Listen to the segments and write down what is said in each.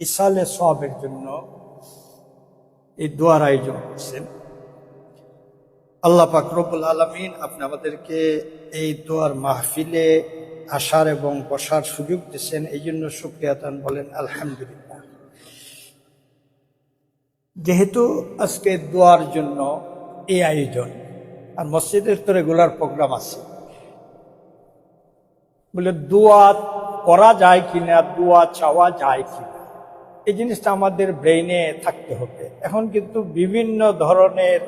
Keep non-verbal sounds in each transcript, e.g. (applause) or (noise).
ইসালে সবের জন্য এই দোয়ার আয়োজন করছেন। আল্লাহ পাক রব্বুল আলমিন আপনি আমাদেরকে এই দোয়ার মাহফিলে আসার এবং বসার সুযোগ দিচ্ছেন এই জন্য সুক্রিয়াতান বলেন, আলহামদুলিল্লাহ। যেহেতু আজকে দোয়ার জন্য এই আয়োজন, আর মসজিদের তো রেগুলার প্রোগ্রাম আছে, বলে দোয়া করা যায় কিনা, দোয়া চাওয়া যায় কিনা এই জিনিসটা আমাদের ব্রেইনে থাকতে হবে। এখন কিন্তু বিভিন্ন ধরনের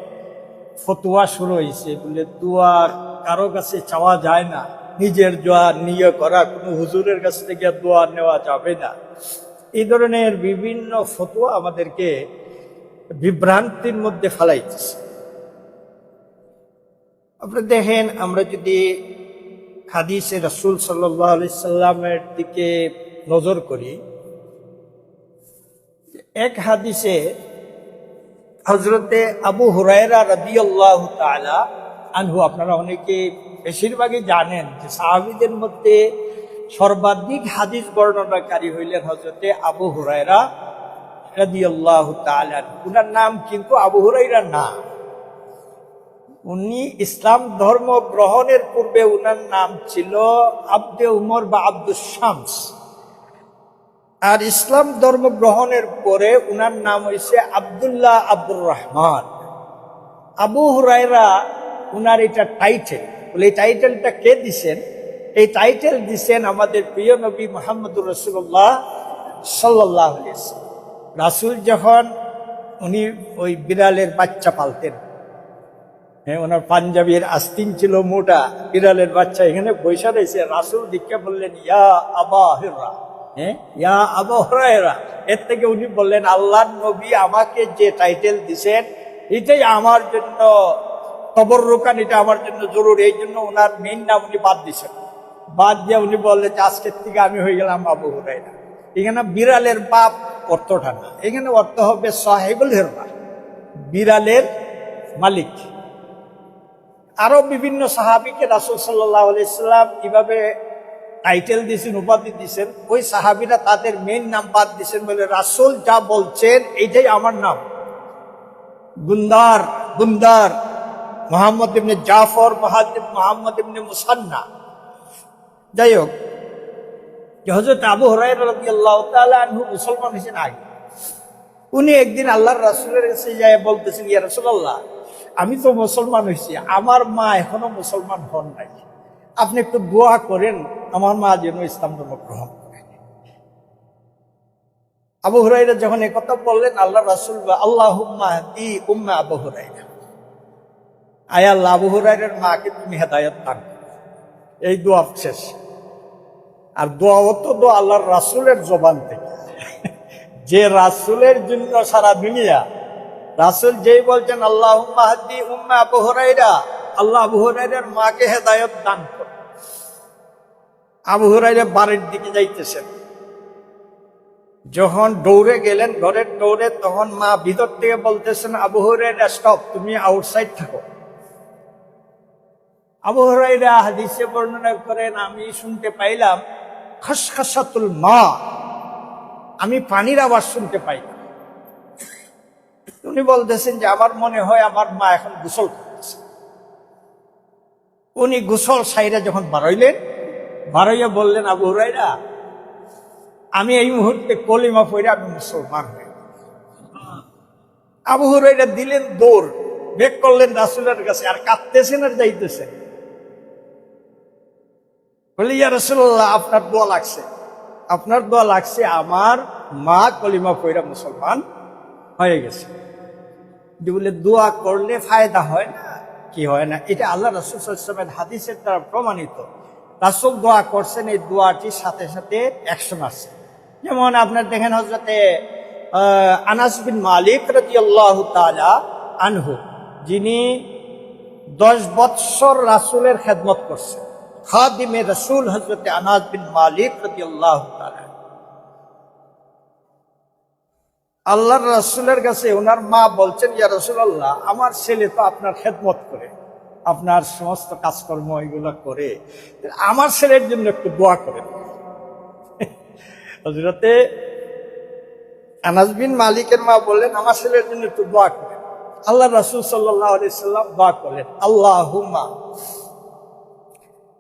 ফতুয়া শুরু হয়েছে, বলে দোয়া কারও কাছে চাওয়া যায় না, নিজের দোয়া নিয়ে করা, কোনো হুজুরের কাছ থেকে দোয়া নেওয়া যাবে না। এই ধরনের বিভিন্ন ফতুয়া আমাদেরকে বিভ্রান্তির মধ্যে ফেলাইতেছে। আপনি দেখেন, আমরা যদি হাদিসে রসুল সাল্লাহ সাল্লামের দিকে নজর করি এক হাদিসে হজরতে আবু হুরায়রা রদিয়াল্লাহ তালা আনহু, আপনারা অনেকে বেশিরভাগই জানেন যে সাহাবিদের মধ্যে সর্বাধিক হাদিস বর্ণনাকারী হইলেন হজরতে আবু হুরায়রা রদিয়াল্লাহ তালা উনার নাম কিন্তু আবু হুরাইরা না। উনি ইসলাম ধর্ম গ্রহণের পূর্বে উনার নাম ছিল আব্দে উমর বা আব্দুল শামস। আর ইসলাম ধর্ম গ্রহণের পরে উনার নাম হয়েছে আবদুল্লাহ আব্দুর রহমান। আবু হুরায়রা উনার এটা টাইটেল বলে এই টাইটেলটা কে দিছেন? এই টাইটেল দিছেন আমাদের প্রিয় নবী মোহাম্মদুর রসুল্লাহ সাল্লাহ রাসুল যখন উনি ওই বিড়ালের বাচ্চা পালতেন হ্যাঁ ওনার পাঞ্জাবির আস্তিন ছিল মোটা, বিড়ালের বাচ্চা, এখানে বৈশা রয়েছে, রাসুল দীক্ষা বললেন ইয়া আবা হেরা হ্যাঁ ইয়া এর থেকে উনি বললেন আল্লাহ নবী আমাকে যে টাইটেল দিছেন, এটাই আমার জন্য খবর রোকান, এটা আমার জন্য জরুরি, এই জন্য ওনার মেইন নাম উনি বাদ দিছেন বাদ দিয়ে উনি বললেন যে, আজকের থেকে আমি হয়ে গেলাম আবু হুরাইরা এখানে বিড়ালের বাপ অর্থটা না, এখানে অর্থ হবে সাহেবুল হেরবা বিড়ালের মালিক। আরও বিভিন্ন সাহাবিকে রাসুল সাল্লাহ আলাইসাল্লাম কীভাবে টাইটেল দিয়েছেন উপাধি দিয়েছেন ওই সাহাবিরা তাদের মেন নাম বাদ দিয়েছেন বলে রাসুল যা বলছেন, এইটাই আমার নাম। গুন্দার গুন্দার, মোহাম্মদ ইবনে জাফর মাহাদিব মোহাম্মদ ইবনে মুসান্না। যাই হোক হজরত আবু হরাই মুসলমান হয়েছেন আগে। উনি একদিন আল্লাহর রাসুলের কাছে যায় বলতেছেন, ইয়া রসুল্লাহ আমি তো মুসলমান হয়েছি, আমার মা এখনও মুসলমান হন নাই। আপনি একটু দোয়া করেন, আমার মা যেন ইসলাম ধর্ম গ্রহণ করেন আবু হুরাইরা যখন একথা বললেন, আল্লাহ রাসুল বা আল্লাহ দি উম্মা আবু হুরাইরা আয় আল্লাহ, আবু হুরাইরের মাকে তুমি হেদায়ত দান এই দোয়া শেষ। আর দোয়া তো দোয়া আল্লাহর রাসুলের জবান থেকে। যে রাসুলের জন্য সারা দুনিয়া, রাসুল যেই বলছেন আল্লাহ উম্মা আবু হরাইরা আল্লাহ আবু হরাইরার মাকে হেদায়ত দান করে আবু হরাইরা বাড়ির দিকে যাইতেছেন। যখন দৌড়ে গেলেন, ঘরের দৌড়ে তখন মা ভিতর থেকে বলতেছেন, আবু হরাইরা স্টপ তুমি আউটসাইড থাকো। আবু হরাইরা হাদিসে বর্ণনা করেন, আমি শুনতে পাইলাম, খসখসাতুল মা, আমি পানির আওয়াজ শুনতে পাইলাম। উনি বলতেছেন যে, আমার মনে হয় আমার মা এখন গোসল করতেছে উনি গোসল সাইরা যখন বাড়াইলেন, বাড়াইয়া বললেন, আবু হুরাইরা আমি এই মুহূর্তে কলিমা পড়ে আমি মুসলমান হয়ে আবু হুরাইরা দিলেন দৌড়, বেক করলেন রাসুলের কাছে, আর কাঁদতেছেন আর যাইতেছেন? বলি, ইয়া রসুল্লাহ আপনার দোয়া লাগছে। আপনার দোয়া লাগছে, আমার মা কলিমা পৈরা মুসলমান হয়ে গেছে। বলে, দোয়া করলে ফায়দা হয় না? কি হয় না? এটা আল্লাহ রসুলের হাদিসের দ্বারা প্রমাণিত। রাসুল দোয়া করছেন এই দোয়াটির সাথে সাথে অ্যাকশন আছে। যেমন আপনার দেখেন হজরতে আনাস বিন মালিক রাজি আল্লাহ তালা আনহু, যিনি দশ বৎসর রাসুলের খেদমত করছেন। খাদিমে রসুল হজরতে আনাস বিন মালিক রাজি আল্লাহ তালা আল্লাহর রাসুলের কাছে ওনার মা বলছেন, ইয়া রসুল্লাহ আমার ছেলে তো আপনার খেদমত করে, আপনার সমস্ত কাজকর্ম এগুলো করে। আমার ছেলের জন্য একটু দোয়া করেন। হজরতে আনাস বিন মালিকের মা বললেন, আমার ছেলের জন্য একটু দোয়া করেন। আল্লাহ রাসুল সাল্লাহ সাল্লাম দোয়া করলেন আল্লাহ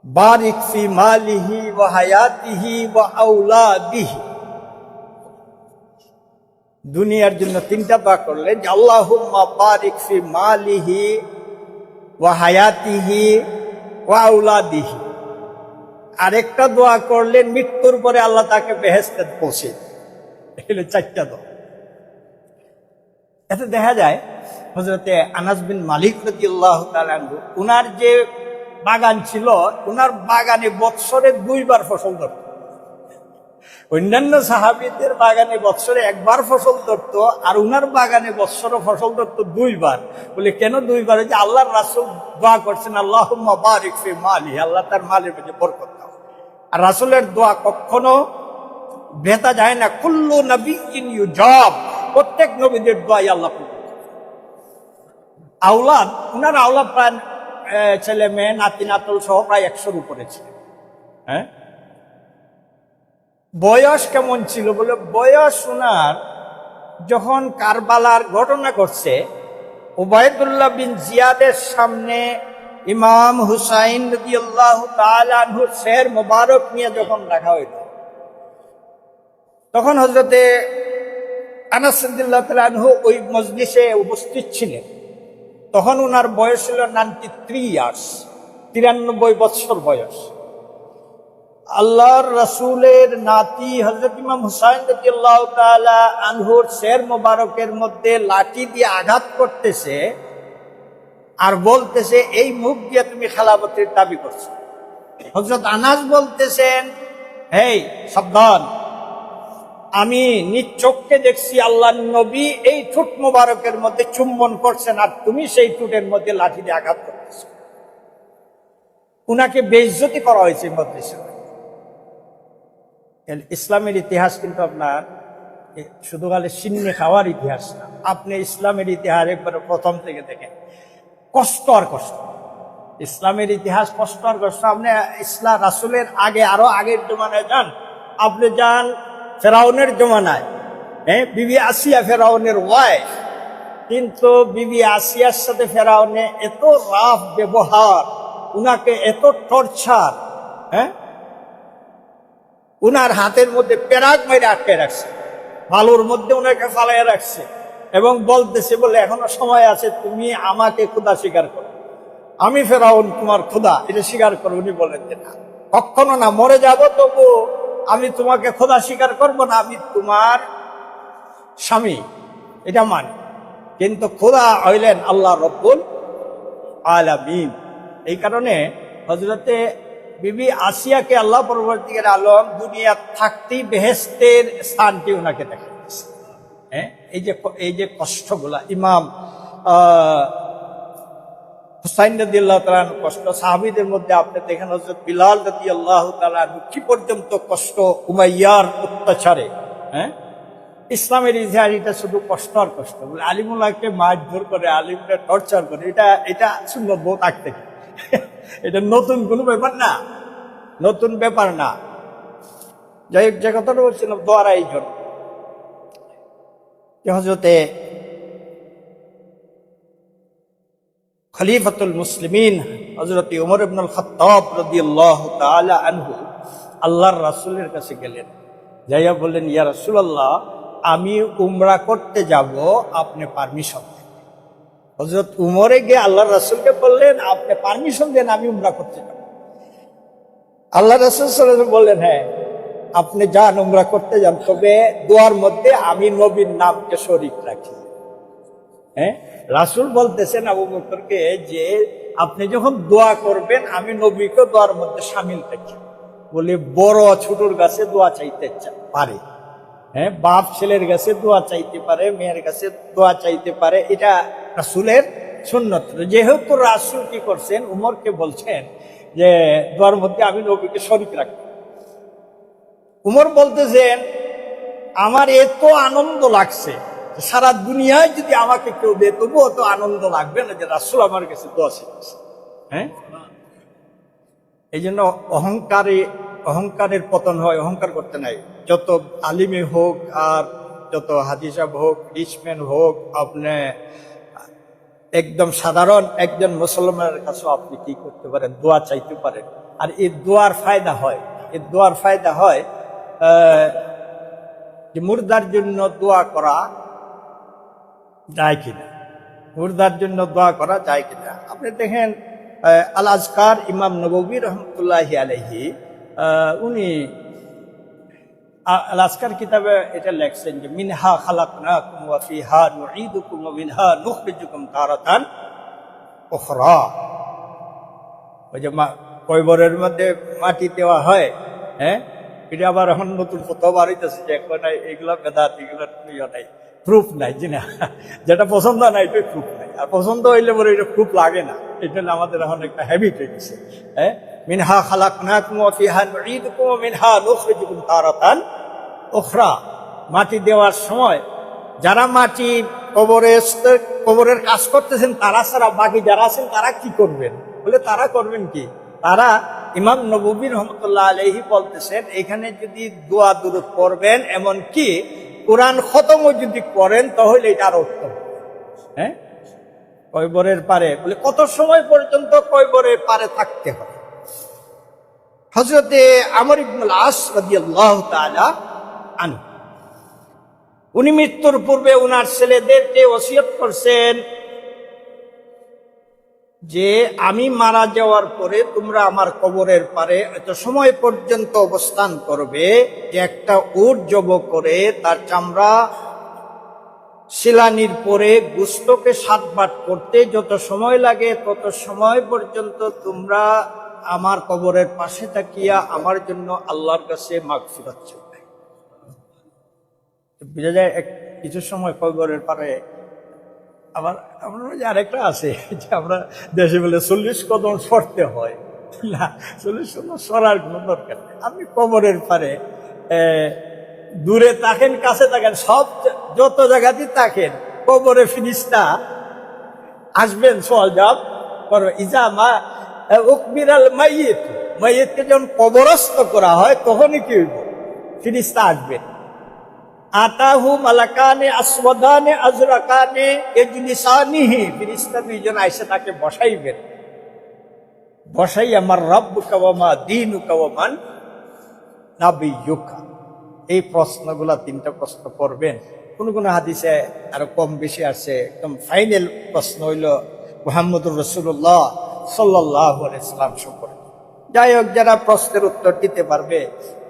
বারিক ফি মালিহি ওয়া হায়াতিহি ওয়া আউলাদিহি দুনিয়ার জন্য তিনটা দোয়া করলেন যে, আল্লাহুম্মা বারিক মালিহি ওয়া হায়াতিহি ওয়া আউলাদিহি আরেকটা দোয়া করলেন, মৃত্যুর পরে আল্লাহ তাকে বেহেস্তে পৌঁছে এগুলো চারটা দোয়া। এতে দেখা যায় হজরতে আনাস বিন মালিক রতি আল্লাহ উনার যে বাগান ছিল, উনার বাগানে বৎসরে দুইবার ফসল ধরত। অন্যান্য সাহাবিদের বাগানে বৎসরে একবার ফসল ধরত আর উনার বাগানে বৎসরে ফসল ধরত দুইবার। বলে, কেন দুইবার? যে আল্লাহর রাসুল দোয়া করছেন আল্লাহ মালি আল্লাহ তার মালের মধ্যে বরকত দাও। আর রাসুলের দোয়া কখনো ভেতা যায় না। কুল্লু নবী ইন ইউ জব প্রত্যেক নবীদের দোয়াই আল্লাহ। আওলাদ, উনার আওলাদ প্রায় ছেলে মেয়ে নাতি নাতল সহ প্রায় একশোর উপরে ছিল। হ্যাঁ? বয়স কেমন ছিল বলে বয়স উনার যখন কারবালার ঘটনা ঘটছে ওবায়দুল্লাহ বিন জিয়াদের সামনে ইমাম হুসাইন শের মোবারক নিয়ে যখন রাখা হইল, তখন হজরতে আনাসুল্লাহ ওই মজলিসে উপস্থিত ছিলেন। তখন ওনার বয়স ছিল নাইনটি থ্রি ইয়ার্স, তিরানব্বই বৎসর বয়স। আল্লাহর রাসূলের নাতি হজরত ইমাম হুসাইন আনহুর শের মোবারকের মধ্যে লাঠি দিয়ে আঘাত করতেছে আর বলতেছে, এই মুখ দিয়ে তুমি খেলাবতের দাবি করছ। হজরত আনাজ বলতেছেন, হেই, সাবধান। আমি নিজ চোখকে দেখছি আল্লাহ নবী এই ঠুট মোবারকের মধ্যে চুম্বন করছেন আর তুমি সেই ঠুটের মধ্যে লাঠি দিয়ে আঘাত করতেছ। উনাকে বেইজ্জতি করা হয়েছে মধ্যে ইসলামের ইতিহাস কিন্তু আপনার শুধু খালি সিন্নি খাওয়ার ইতিহাস না। আপনি ইসলামের ইতিহাস একবারে প্রথম থেকে দেখেন। কষ্ট আর কষ্ট। ইসলামের ইতিহাস কষ্ট আর কষ্ট। আপনি ইসলাম রাসুলের আগে, আরও আগের জমানায় যান। আপনি যান ফেরাউনের জমানায়। হ্যাঁ বিবি আসিয়া ফেরাউনের ওয়াইফ কিন্তু বিবি আসিয়ার সাথে ফেরাউনে এত রাফ ব্যবহার, উনাকে এত টর্চার হ্যাঁ? উনার হাতের মধ্যে পেরাক মেরে আটকে রাখছে। বালুর মধ্যে ওনাকে ফালাই রাখছে। এবং বলতেছে, বলে, এখনও সময় আছে, তুমি আমাকে ক্ষুদা স্বীকার করো। আমি ফেরাউন তোমার ক্ষুদা এটা স্বীকার করো। উনি বলেন যে, না, কখনো না, মরে যাব, তবু আমি তোমাকে খোদা স্বীকার করব না, আমি তোমার স্বামী। এটা মানে। কিন্তু খোদা হইলেন আল্লাহ রব্বুল আলামিন। এই কারণে হজরতে বিবি আসিয়াকে আল্লাহ পরবর্তীকার আলম দুনিয়া থাকতেই বেহেস্তের স্থানটি ওনাকে দেখা। দিয়েছে হ্যাঁ? এই যে এই যে কষ্টগুলা, ইমাম হুসাইন রদি আল্লাহ তালান কষ্ট, সাহাবিদের মধ্যে আপনি দেখেন হজরত বিলাল রদি আল্লাহ তালান কি পর্যন্ত কষ্ট, উমাইয়ার অত্যাচারে হ্যাঁ? ইসলামের ইতিহাস এটা শুধু কষ্ট আর কষ্ট। বলে আলিমুল্লাহকে মারধর করে, আলিমকে টর্চার করে, এটা এটা শুনব বোধ আগ এটা নতুন কোনো ব্যাপার না। নতুন ব্যাপার না। যাই হোক, যে কথাটা বলছিলাম, দোয়ারা যে হজরতে খলিফাতুল মুসলিমিন হজরত উমর ইবনুল খত্তাব রাদিয়াল্লাহু তাআলা আনহু আল্লাহর রাসূলের কাছে গেলেন। যাইয়া বললেন, ইয়া রাসূলুল্লাহ, আমি উমরা করতে যাব, আপনি পারমিশন হজরত উমরে গিয়ে আল্লাহর রাসূলকে বললেন, আপনি পারমিশন দেন, আমি উমরা করতে যাব। আল্লাহ রাসূল বললেন হ্যাঁ আপনি যান নোংরা করতে যান, তবে দোয়ার মধ্যে আমি নবীর নামকে শরীক রাখি। হ্যাঁ রাসুল বলতেছেন আবু বকরকে যে, আপনি যখন দোয়া করবেন, আমি নবীকে দোয়ার মধ্যে সামিল থাকি। বলে, বড় ছোটর কাছে দোয়া চাইতে পারে। হ্যাঁ বাপ ছেলের কাছে দোয়া চাইতে পারে, মেয়ের কাছে দোয়া চাইতে পারে, এটা রাসুলের সুন্নত। যেহেতু রাসুল কি করছেন, উমরকে বলছেন যে দোয়ার মধ্যে আমি নবীকে শরিক রাখি। উমর বলতেছেন আমার এত আনন্দ লাগছে সারা দুনিয়ায় যদি আমাকে কেউ দে তবুও তো আনন্দ লাগবে না যে রাসুল আমার কাছে দোয়া শিখছে। হ্যাঁ? এই জন্য অহংকারে, অহংকারের পতন হয়, অহংকার করতে নাই। যত আলিমে হোক আর যত হাদিসাব হোক রিচম্যান হোক, আপনি একদম সাধারণ একজন মুসলমানের কাছে আপনি কি করতে পারেন? দোয়া চাইতে পারেন। আর এই দোয়ার ফায়দা হয়। এই দোয়ার ফায়দা হয় যে মুর্দার জন্য দোয়া করা যায় কিনা? মুর্দার জন্য দোয়া করা যায় কিনা? আপনি দেখেন আল আজকার ইমাম নবী রহমতুল্লাহ আলহি উনি আ- আল আজকার কিতাবে এটা লেখছেন যে, মিনহা খালাকনাকুম ওয়া ফিহা নুঈদুকুম ওয়া মিনহা নুখরিজুকুম তারাতান উখরা। ওই যে কয়বরের মধ্যে মাটি দেওয়া হয় হ্যাঁ? এটা আবার এখন নতুন কোথাও বাড়িতেছে যে এখন এগুলো বেদাত, এগুলো ইয়ে নাই প্রুফ নাই, জি না? যেটা পছন্দ নাই এটা প্রুফ নাই। আর পছন্দ হইলে পরে এটা প্রুফ লাগে না। এটা আমাদের এখন একটা হ্যাবিট হয়ে গেছে হ্যাঁ? মিনহা ওয়া মিনহা তারাতান উখরা। মাটি দেওয়ার সময় যারা মাটি কবরে কবরের কাজ করতেছেন, তারা ছাড়া বাকি যারা আছেন, তারা কি করবেন? বলে তারা করবেন কি? তারা ইমাম নবী রহমতুল্লাহ আলহি বলতেছেন, এখানে যদি দোয়া দূরত করবেন এমন কি? কোরআন খতমও যদি করেন, তাহলে এটা আরও উত্তম। হ্যাঁ? কৈবরের পারে। বলে কত সময় পর্যন্ত কৈবরের পারে থাকতে হয়? হজরতে আমর ইবনুল আস তাআলা আনহু। উনি মৃত্যুর পূর্বে উনার ছেলেদেরকে ওসিয়ত করছেন যে, আমি মারা যাওয়ার পরে তোমরা আমার কবরের পারে এত সময় পর্যন্ত অবস্থান করবে যে একটা উট জব করে তার চামড়া শিলানির পরে গুস্তকে সাতবাট করতে যত সময় লাগে তত সময় পর্যন্ত তোমরা আমার কবরের পাশে তাকিয়া আমার জন্য আল্লাহর কাছে মাগফিরাত চাইবে বোঝা যায় এক কিছু সময় কবরের পারে আবার আমার যে আরেকটা আছে যে আমরা দেশে বলে চল্লিশ কদম সরতে হয়। না, চল্লিশ কদম সরার কোনো দরকার আপনি কবরের পারে দূরে তাকেন কাছে থাকেন, সব যত জায়গাতেই থাকেন, কবরে ফিনিসটা আসবেন, সোয়াল জব করো, ইজা মা উকবিরাল মাইয়েত মাইয়েতকে যখন কবরস্থ করা হয়, তখনই কি হইব? ফিনিসটা আসবেন আতাহু মালাকানে আসওয়াদানে আজরাকানে এজলিসানিহি ফিরিস্তা দুইজন আইসে তাকে বসাইবেন। বসাই আমার রব্ব কাওয়ামা দিন কাওয়ামান নাবিয়ুকা? এই প্রশ্নগুলা তিনটা প্রশ্ন করবেন। কোন কোন হাদিসে আরও কম বেশি আছে একদম ফাইনাল প্রশ্ন হইল, মোহাম্মদুর রসুল্লাহ সাল্লাহ ইসলাম সম্পর্কে যাই হোক যারা প্রশ্নের উত্তর দিতে পারবে,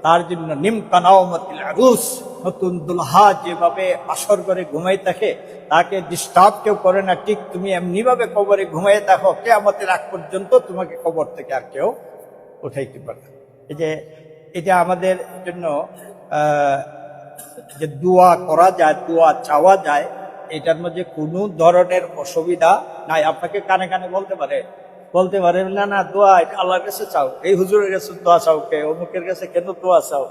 তার জন্য নিমকানাওমতিল আরুস নতুন দুলহা যেভাবে আসর করে ঘুমাই থাকে, তাকে ডিস্টার্ব কেউ করে না, ঠিক তুমি এমনি ভাবে কবরে ঘুমাই থাকো, কেয়ামতের আগ পর্যন্ত তোমাকে কবর থেকে আর কেউ উঠাইতে পারে। এই যে এটা আমাদের জন্য যে দোয়া করা যায়, দোয়া চাওয়া যায়, এটার মধ্যে কোনো ধরনের অসুবিধা নাই আপনাকে কানে কানে বলতে পারে বলতে পারে, না না, দোয়া আল্লাহর কাছে চাও, এই হুজুরের কাছে দোয়া চাও, কে, অমুকের কাছে কেন দোয়া চাও?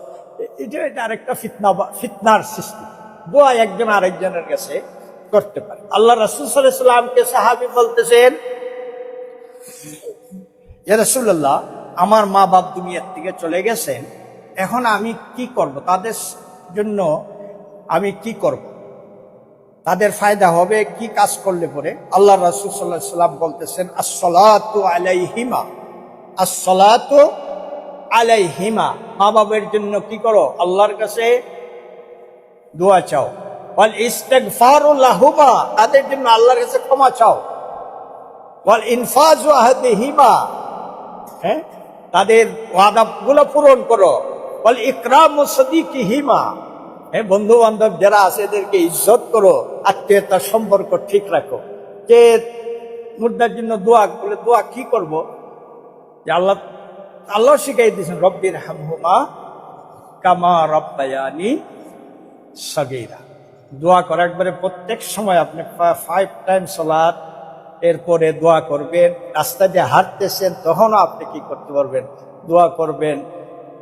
এটা এটা আরেকটা ফিতনা ফিতনার সৃষ্টি। দোয়া একজন আরেকজনের কাছে করতে পারে। আল্লাহ রাসুল সাল্লামকে সাহাবি বলতেছেন রসুল্লাহ আমার মা বাপ দুনিয়ার থেকে চলে গেছেন, এখন আমি কি করব? তাদের জন্য আমি কি করব? তাদের ফায়দা হবে কি কাজ করলে পরে? আল্লাহ রাসুল সাল্লাহ সাল্লাম বলতেছেন আসলাতু আলাইহিমা। আসলাতু আলাইহিমা। মা বাবের জন্য কি করো? আল্লাহর কাছে দোয়া চাও। ওয়াল ইস্তেগফারু লাহুমা। তাদের জন্য আল্লাহর কাছে ক্ষমা চাও। ওয়াল ইনফাজু আহদিহিমা। হ্যাঁ? তাদের ওয়াদাগুলো পূরণ করো। বল ইকরাম সদিকি হিমা হ্যাঁ বন্ধু বান্ধব যারা আছে এদেরকে ইজ্জত করো, আত্মীয়তার সম্পর্ক ঠিক রাখো। যে মুদ্রার জন্য দোয়া বলে দোয়া কি করব? যে আল্লাহ আল্লাহ শিখাই দিয়েছেন, রব্বির হামহুমা কামা রব্বায়ানি সগেরা। দোয়া করা একবারে প্রত্যেক সময় আপনি ফাইভ টাইম সলাদ এরপরে দোয়া করবেন, রাস্তা দিয়ে হাঁটতেছেন, তখনও আপনি কি করতে পারবেন? দোয়া করবেন,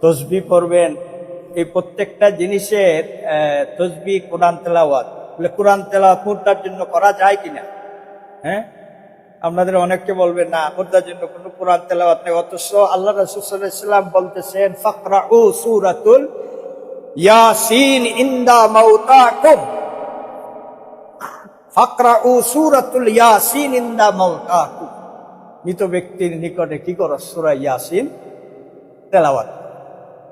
তসবি করবেন এই প্রত্যেকটা জিনিসের তসবি কোরআন তেলাওয়াত। বলে কোরআন তেলাওয়াত মুদ্রার জন্য করা যায় কিনা? হ্যাঁ? আপনাদের অনেককে বলবেন না মুদ্রার জন্য কোনো কোরআন তেলাওয়াত নেই। অথচ আল্লাহ রসুল্লাম বলতেছেন ফাকরা ও সুরাতুল ইয়াসিন ইন্দা মাউতাকুম ফাকরাউ সূরাতুল ইয়াসিন ইন্দা মাউতাকুম মৃত ব্যক্তির নিকটে কি করো? সুরা ইয়াসিন তেলাওয়াত।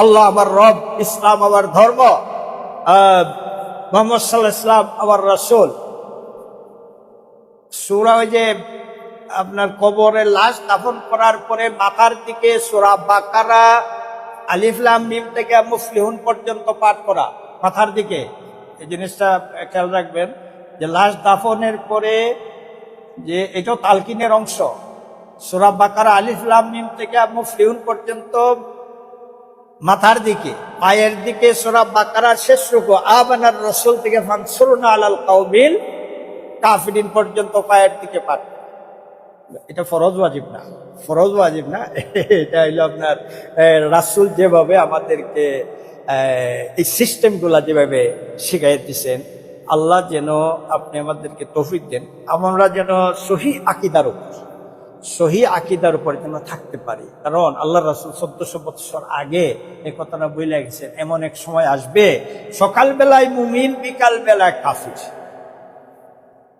আল্লাহ আমার রব, ইসলাম আমার ধর্ম মোহাম্মদ সাল্লাহ ইসলাম আমার রাসূল। সুরা ওই যে আপনার কবরে লাশ দাফন করার পরে মাথার দিকে সুরা বাকারা আলিফলাম মিম থেকে মুফলিহুন পর্যন্ত পাঠ করা, মাথার দিকে। এই জিনিসটা খেয়াল রাখবেন যে লাশ দাফনের পরে যে এটাও তালকিনের অংশ, সুরা বাকারা আলিফলাম মিম থেকে মুফলিহুন পর্যন্ত মাথার দিকে, পায়ের দিকে, সোরা বাকারার শেষ রুকু আবানার রসুল থেকে আলাল কাফিরিন পর্যন্ত পায়ের দিকে পাঠ এটা ফরজ ওয়াজিব না। ফরজ ওয়াজিব না। (laughs) এটা হইল আপনার রাসূল যেভাবে আমাদেরকে এই সিস্টেমগুলা যেভাবে শিখাই দিচ্ছেন আল্লাহ যেন আপনি আমাদেরকে তৌফিক দেন, আমরা যেন সহি আকিদার উপর। সহি আকিদার উপর যেন থাকতে পারি। কারণ আল্লাহ রাসুল চোদ্দশো বৎসর আগে এই কথাটা বলে গেছেন, এমন এক সময় আসবে সকাল বেলায় মুমিন বিকাল বেলায় কাফির।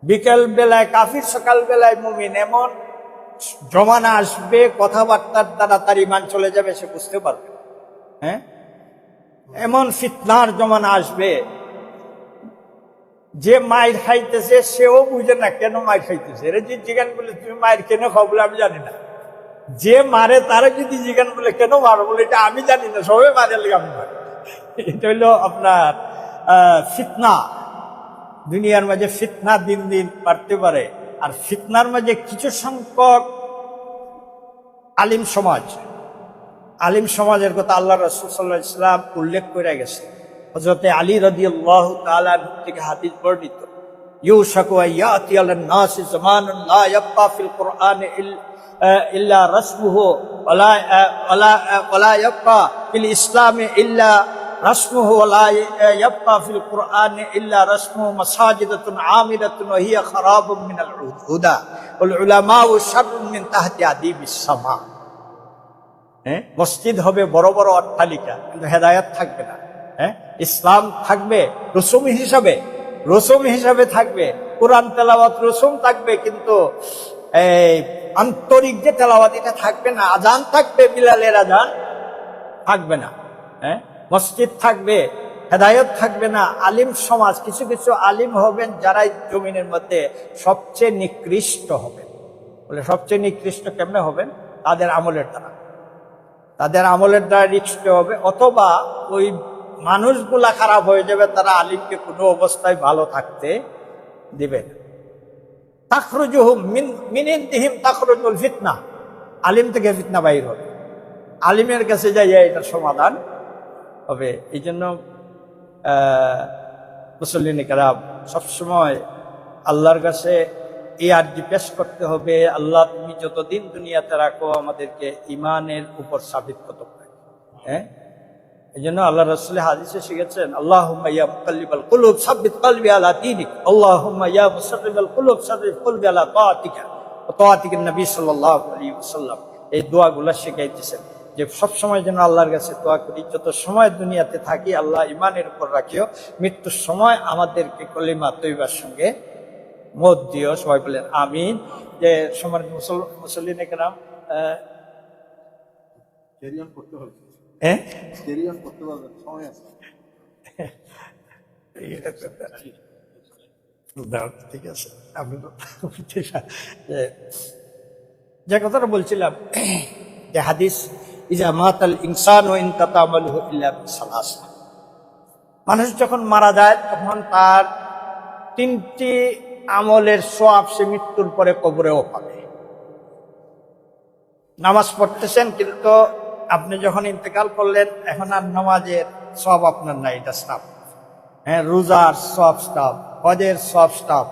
বিকাল বেলায় কাফির সকাল বেলায় মুমিন, এমন জমানা আসবে, কথাবার্তার দ্বারা তার ইমান চলে যাবে, সে বুঝতে পারবে হ্যাঁ? এমন ফিতনার জমানা আসবে যে মায়ের খাইতেছে, সেও বুঝে না কেন মায়ের খাইতেছে। এরা যে জিজ্ঞান বলে তুমি মায়ের কেন খাও? বলে আমি জানি না। যে মারে, তারা যদি জিজ্ঞান বলে কেন মারো? বলে, এটা আমি জানি না সবাই মারে লেগে আমি এটা হইল আপনার ফিতনা। দুনিয়ার মাঝে ফিতনা দিন দিন বাড়তে পারে। আর ফিতনার মাঝে কিছু সংখ্যক আলিম সমাজ। আলিম সমাজের কথা আল্লাহ রসুল সাল্লাহ ইসলাম উল্লেখ করে গেছে হজরতে আলী রদি আল্লাহ থেকে হাদিস বর্ণিত يوشك أن يأتي على الناس زمان لا يبقى في القرآن إل- آه، إلا رسمه ولا آه، ولا آه، ولا يبقى في الإسلام إلا رسمه ولا يبقى في القرآن إلا رسمه مساجدة عامرة وهي خراب من الهدى والعلماء شر من تحت عديب السماء হ্যাঁ মসজিদ হবে বড় বড় অট্টালিকা কিন্তু হেদায়াত থাকবে না হ্যাঁ? ইসলাম থাকবে, রসুম হিসাবে রসুম হিসাবে থাকবে, কোরআন তেলাওয়াত রসুম থাকবে, কিন্তু এই আন্তরিক যে তেলাওয়াত, এটা থাকবে না। আজান থাকবে, বিলালের আজান থাকবে না হ্যাঁ? মসজিদ থাকবে, হেদায়ত থাকবে না, আলিম সমাজ, কিছু কিছু আলিম হবেন যারা জমিনের মধ্যে সবচেয়ে নিকৃষ্ট হবেন। বলে সবচেয়ে নিকৃষ্ট কেমনে হবেন? তাদের আমলের দ্বারা। তাদের আমলের দ্বারা নিকৃষ্ট হবে, অথবা ওই মানুষগুলা খারাপ হয়ে যাবে, তারা আলিমকে কোনো অবস্থায় ভালো থাকতে দিবে না। তাখরুজুহুম মিন মিনিন্দিহিম তাখরুজুল ফিতনা। আলিম থেকে ফিতনা বাইর হবে। আলিমের কাছে যাইয়া এটার সমাধান হবে। এই জন্য মুসল্লিন সবসময় আল্লাহর কাছে এই আর্জি পেশ করতে হবে, আল্লাহ তুমি যতদিন দুনিয়াতে রাখো, আমাদেরকে ইমানের উপর সাবিত করতে হ্যাঁ? এই জন্য আল্লাহ রসুল হাদিসে শিখেছেন আল্লাহ মুকাল্লিবাল আল্লাহ এই দোয়াগুলো শিখাইতেছেন যে সব সময় যেন আল্লাহর কাছে দোয়া করি, যত সময় দুনিয়াতে থাকি আল্লাহ ইমানের উপর রাখিও। মৃত্যুর সময় আমাদেরকে কলিমা তৈবার সঙ্গে মত দিও। সবাই বলেন, আমিন। যে একরাম ক্যারি অন করতে হবে। হ্যাঁ করতে পারবেন সময় আছে ঠিক আছে আপনি। (laughs) যে- কথাটা বলছিলাম (clears throat) যে হাদিস ইজা মাতাল ইনসান ও মানুষ যখন মারা যায় তখন তার তিনটি আমলের সোয়াব সে মৃত্যুর পরে কবরেও পাবে নামাজ পড়তেছেন কিন্তু আপনি যখন ইন্তেকাল করলেন, এখন আর নামাজের সব আপনার নাই, এটা সাপ হ্যাঁ রোজার সব স্টাফ হজের সব স্টাফ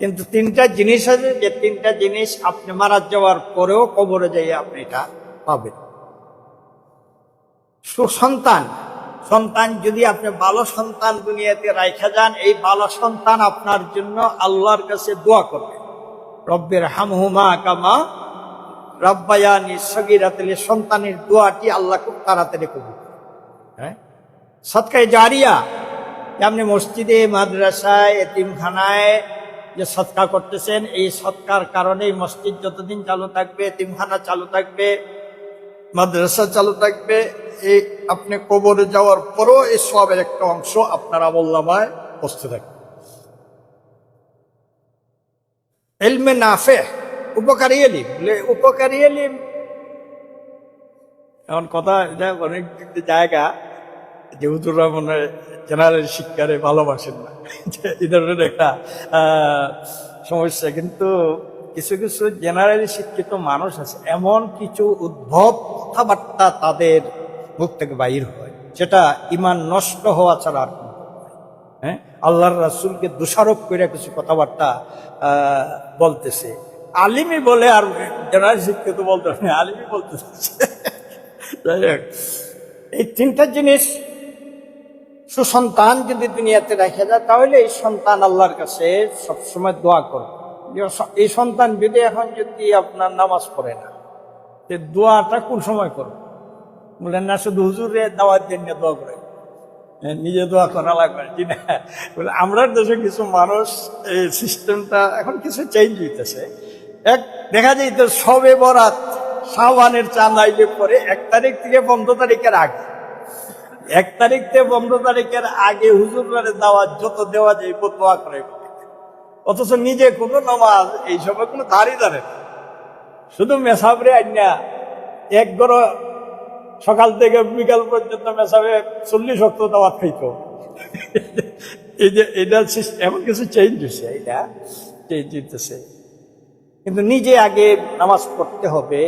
কিন্তু তিনটা জিনিস আছে, যে তিনটা জিনিস আপনি মারা যাওয়ার পরেও কবরে যাই আপনি এটা পাবেন। সুসন্তান, সন্তান যদি আপনি ভালো সন্তান দুনিয়াতে রাইখা যান, এই ভালো সন্তান আপনার জন্য আল্লাহর কাছে দোয়া করবে। রব্বের হামহুমা কামা রব্বায়ানি সগিরাতলে সন্তানের দোয়াটি আল্লাহ খুব তাড়াতাড়ি কবুল হ্যাঁ? সৎকায় জারিয়া আপনি মসজিদে, মাদ্রাসায়, এতিমখানায় যে সৎকা করতেছেন, এই সৎকার কারণেই মসজিদ যতদিন চালু থাকবে, এতিমখানা চালু থাকবে, মাদ্রাসা চালু থাকবে, এই আপনি কবরে যাওয়ার পরও এই সবের একটা অংশ আপনার আমল্লামায় বসতে থাকবে। এলমে নাফে উপকারী এলিম বলে উপকারী এলিম এখন কথা অনেক জায়গা যে হুজুররা মনে হয় জেনারেল শিক্ষারে ভালোবাসেন না। (laughs) এই ধরনের একটা সমস্যা। কিন্তু কিছু কিছু জেনারেলি শিক্ষিত মানুষ আছে, এমন কিছু উদ্ভব কথাবার্তা তাদের মুখ থেকে বাহির হয়, যেটা ইমান নষ্ট হওয়া ছাড়া আর। হ্যাঁ? আল্লাহর রাসুলকে দোষারোপ করে কিছু কথাবার্তা বলতেছে। আলিমি বলে আর জেনারেল শিক্ষিত বলতে আলিমি হোক এই তিনটা জিনিস সুসন্তান যদি দুনিয়াতে রেখে যায় তাহলে এই সন্তান আল্লাহর কাছে সবসময় দোয়া করবে। এই সন্তান যদি এখন যদি আপনার নামাজ পড়ে না তে দোয়াটা কোন সময় করবে? বললেন না শুধু হুজুরে দাওয়াত জন্য দোয়া করে হ্যাঁ, নিজে দোয়া করা লাগবে জি না? বলে আমরা দেশে কিছু মানুষ এই সিস্টেমটা এখন কিছু চেঞ্জ হইতেছে। এক দেখা যায় তো সবে বরাত সাবানের চাঁদ আইলে পরে এক তারিখ থেকে পনেরো তারিখের আগে এক তারিখ থেকে পনেরো তারিখের আগে হুজুরের দাওয়াত যত দেওয়া যায় দোয়া করে অথচ নিজে কোনো নামাজ এই সময় কোনো দাঁড়ে না। শুধু মেসাবরে আইনা এক গড় সকাল থেকে বিকাল পর্যন্ত মেসাবে চল্লিশ অক্ট দাওয়াত খাইতো এই যে এটা এমন কিছু চেঞ্জ হয়েছে এটা চেঞ্জ হইতেছে কিন্তু নিজে আগে নামাজ পড়তে হবে,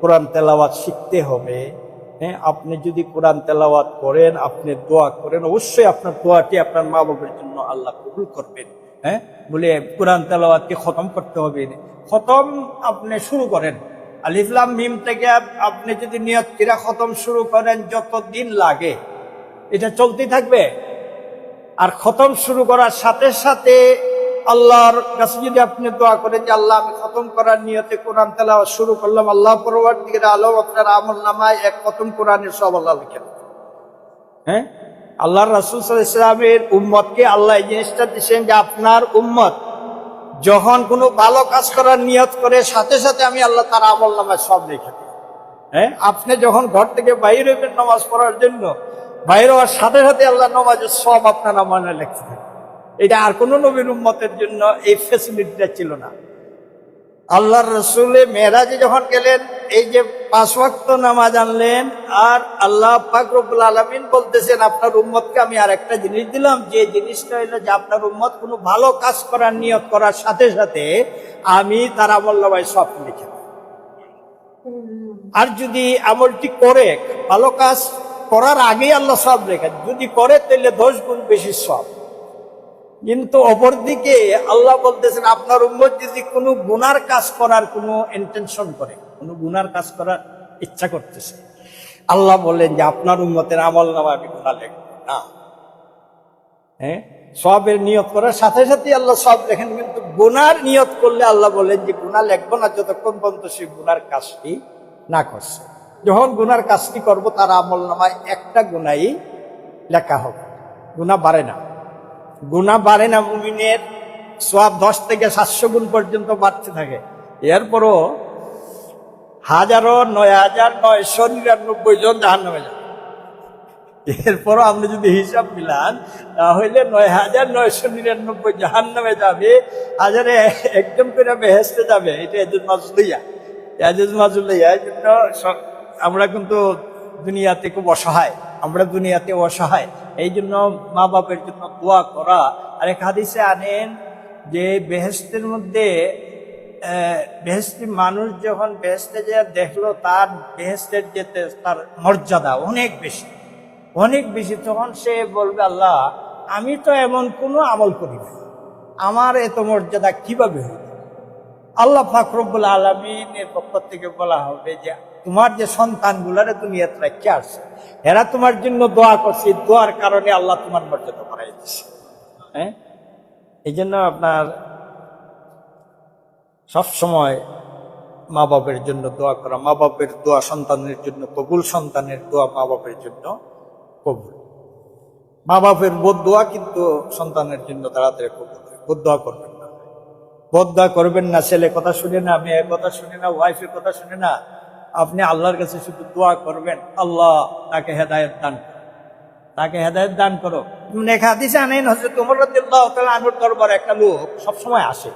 কোরআন তেলাওয়াত শিখতে হবে। হ্যাঁ আপনি যদি কোরআন তেলাওয়াত করেন, আপনি দোয়া করেন, অবশ্যই আপনার দোয়াটি আপনার মা বাবার জন্য আল্লাহ কবুল করবেন। হ্যাঁ বলে কোরআন তেলাওয়াতকে খতম করতে হবে। খতম আপনি শুরু করেন। আলিফলাম মিম থেকে আপনি যদি নিয়ত কিরা খতম শুরু করেন, যত দিন লাগে, এটা চলতে থাকবে। আর খতম শুরু করার সাথে সাথে আল্লাহর কাছে যদি আপনি দোয়া করেন যে আল্লাহ আমি খতম করার নিয়তে কোরআন তেলাওয়াত শুরু করলাম। আল্লাহ পরবর্তী আলম আপনার আমল নামায় এক খতম কোরআনের সব আল্লাহ লিখে হ্যাঁ? আল্লাহর রাসুল ইসলামের উম্মতকে আল্লাহ এই জিনিসটা দিচ্ছেন যে আপনার উম্মত যখন কোনো ভালো কাজ করার নিয়ত করে সাথে সাথে আমি আল্লাহ তার আমল নামায় সব লিখে দিই। হ্যাঁ? আপনি যখন ঘর থেকে বাইরে হইবেন নামাজ পড়ার জন্য বাইরে হওয়ার সাথে সাথে আল্লাহ নামাজের সব আপনার আমানে লিখতে থাকে এটা আর কোনো নবীর উম্মতের জন্য এই ফেসিলিটিটা ছিল না। আল্লাহর রসুলে মেয়েরাজে যখন গেলেন, এই যে পাঁচ নামাজ আনলেন, আর আল্লাহ ফাকরুল আলমিন বলতেছেন, আপনার উম্মতকে আমি আর একটা জিনিস দিলাম, যে জিনিসটা হলো যে আপনার উম্মত কোনো ভালো কাজ করার নিয়ত করার সাথে সাথে আমি তার আমল্লাবাই সব লিখে আর যদি আমলটি করে, ভালো কাজ করার আগেই আল্লাহ সব রেখে যদি করে, তাহলে দশ গুণ বেশি সব। কিন্তু অপরদিকে আল্লাহ বলতেছেন, আপনার উম্মত যদি কোনো গুনার কাজ করার কোনো ইন্টেনশন করে, কোনো গুনার কাজ করার ইচ্ছা করতেছে, আল্লাহ বলেন যে, আপনার উম্মতের আমল নামা আমি গুণা লেখব না। হ্যাঁ? সবের নিয়ত করার সাথে সাথে আল্লাহ সব লেখেন কিন্তু গুনার নিয়ত করলে আল্লাহ বলেন যে গুণা লেখবো না, যতক্ষণ পর্যন্ত সে গুনার কাজটি না করছে। যখন গুনার কাজটি করব, তার আমল নামায় একটা গুণাই লেখা হবে। গুণা বাড়ে না। গুণা বাড়ে না মুমিনের সব দশ থেকে সাতশো গুণ পর্যন্ত বাড়তে থাকে। এরপরও হাজারো নয় হাজার নয়শো নিরানব্বই জন জাহান নামে যাবে এরপরও আপনি যদি হিসাব মিলান, তাহলে নয় হাজার নয়শো নিরানব্বই জাহান নামে যাবে, হাজারে একদম করে বেহেসতে যাবে, এটা এজুজ মাজুলিয়া। এজুজ মাজুলিয়া, এই জন্য আমরা কিন্তু দুনিয়াতে খুব অসহায়, আমরা দুনিয়াতে অসহায়। এই জন্য মা বাপের জন্য দোয়া করা। আর এক হাদিসে আনেন যে বেহেস্তের মধ্যে বেহেস্তি মানুষ যখন বেহেস্তে যে দেখল, তার বেহেস্তের যেতে তার মর্যাদা অনেক বেশি। অনেক বেশি। তখন সে বলবে, আল্লাহ, আমি তো এমন কোনো আমল করি না আমার এত মর্যাদা কীভাবে হলো? আল্লাহ ফাকরুল আলমিনের পক্ষ থেকে বলা হবে যে, তোমার যে সন্তানগুলারে তুমি এত রেখে আসছো, এরা তোমার জন্য দোয়া করছে দোয়ার কারণে আল্লাহ তোমার মর্যাদা বাড়াই দিচ্ছে হ্যাঁ? এই জন্য আপনার সবসময় মা বাবের জন্য দোয়া করা মা বাবের দোয়া সন্তানের জন্য, কবুল সন্তানের দোয়া মা বাবের জন্য কবুল। মা বাপের বোধ দোয়া কিন্তু সন্তানের জন্য তাড়াতাড়ি কবুল বদোয়া করবেন। না বদোয়া করবেন না, ছেলে কথা শুনে না, মেয়ে কথা শুনে না ওয়াইফের কথা শুনে না, আপনি আল্লাহর কাছে শুধু দোয়া করবেন, আল্লাহ তাকে হেদায়ত দান তাকে হেদায়ত দান করো। লেখা দিছে আনেন হজরত তাহলে আনুর দরবার একটা লোক সবসময় আসে।